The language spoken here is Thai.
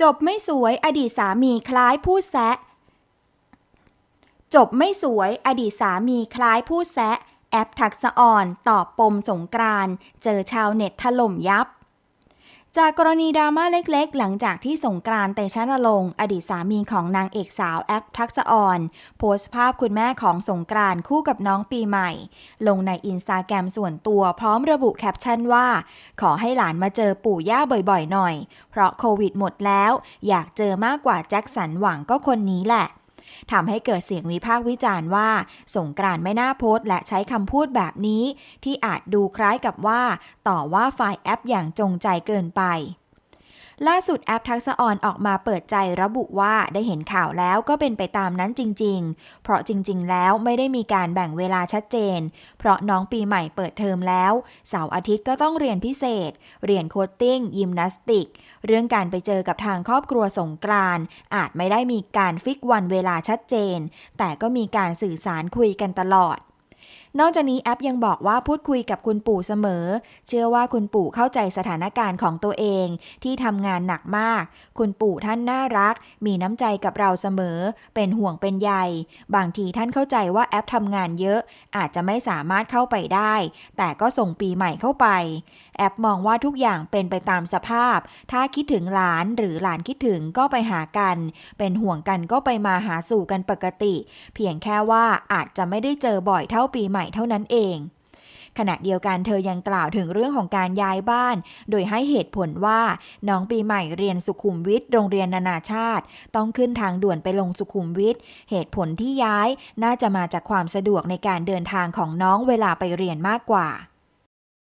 จบไม่สวยอดีตสามีคล้ายพูดแซะ จบไม่สวยอดีตสามีคล้ายพูดแซะ แอปทักษะอ่อนตอบปมสงกรานเจอชาวเน็ตถล่มยับ จากกรณีดราม่าเล็กๆ หลังจากที่สงกรานต์เตชะนรงค์อดีตสามีของนางเอกสาวแอปทักษะอ่อน โพสต์ภาพคุณแม่ของสงกรานต์คู่กับน้องปีใหม่ ลงในอินสตาแกรมส่วนตัวพร้อมระบุแคปชั่นว่า ขอให้หลานมาเจอปู่ย่าบ่อยๆ หน่อย เพราะโควิดหมดแล้ว อยากเจอมากกว่าแจ็คสันหวังก็คนนี้แหละ ทำให้เกิดเสียงวิพากษ์วิจารณ์ว่า สงกรานต์ไม่น่าโพสต์และใช้คำพูดแบบนี้ ที่อาจดูคล้ายกับว่า ต่อว่าฝ่ายแอปอย่างจงใจเกินไป ล่าสุดแอปทักษะออนออกมาเปิดใจระบุว่าได้เห็นข่าวแล้วก็เป็นไปตามนั้นจริง ๆ เพราะจริง ๆ แล้วไม่ได้มีการแบ่งเวลาชัดเจน เพราะน้องปีใหม่เปิดเทอมแล้ว เสาร์อาทิตย์ก็ต้องเรียนพิเศษ เรียนโคดติ้ง ยิมนาสติก เรื่องการไปเจอกับทางครอบครัวสงกรานต์อาจไม่ได้มีการฟิกวันเวลาชัดเจน แต่ก็มีการสื่อสารคุยกันตลอดนอกจากนี้แอปยังบอกว่าพูดคุยกับคุณปู่เสมอ เชื่อว่าคุณปู่เข้าใจสถานการณ์ของตัวเอง ที่ทำงานหนักมาก คุณปู่ท่านน่ารัก มีน้ำใจกับเราเสมอ เป็นห่วงเป็นใย บางทีท่านเข้าใจว่าแอปทำงานเยอะ อาจจะไม่สามารถเข้าไปได้ แต่ก็ส่งปีใหม่เข้าไป แอปมองว่าทุกอย่างเป็นไปตามสภาพ ถ้าคิดถึงหลานหรือหลานคิดถึงก็ไปหากัน เป็นห่วงกันก็ไปมาหาสู่กันปกติ เพียงแค่ว่าอาจจะไม่ได้เจอบ่อยเท่าปีใหม่เท่านั้นเอง ขณะเดียวกันเธอยังกล่าวถึงเรื่องของการย้ายบ้าน โดยให้เหตุผลว่าน้องปีใหม่เรียนสุขุมวิทโรงเรียนนานาชาติ ต้องขึ้นทางด่วนไปลงสุขุมวิทเหตุผลที่ย้ายน่าจะมาจากความสะดวกในการเดินทางของน้องเวลาไปเรียนมากกว่า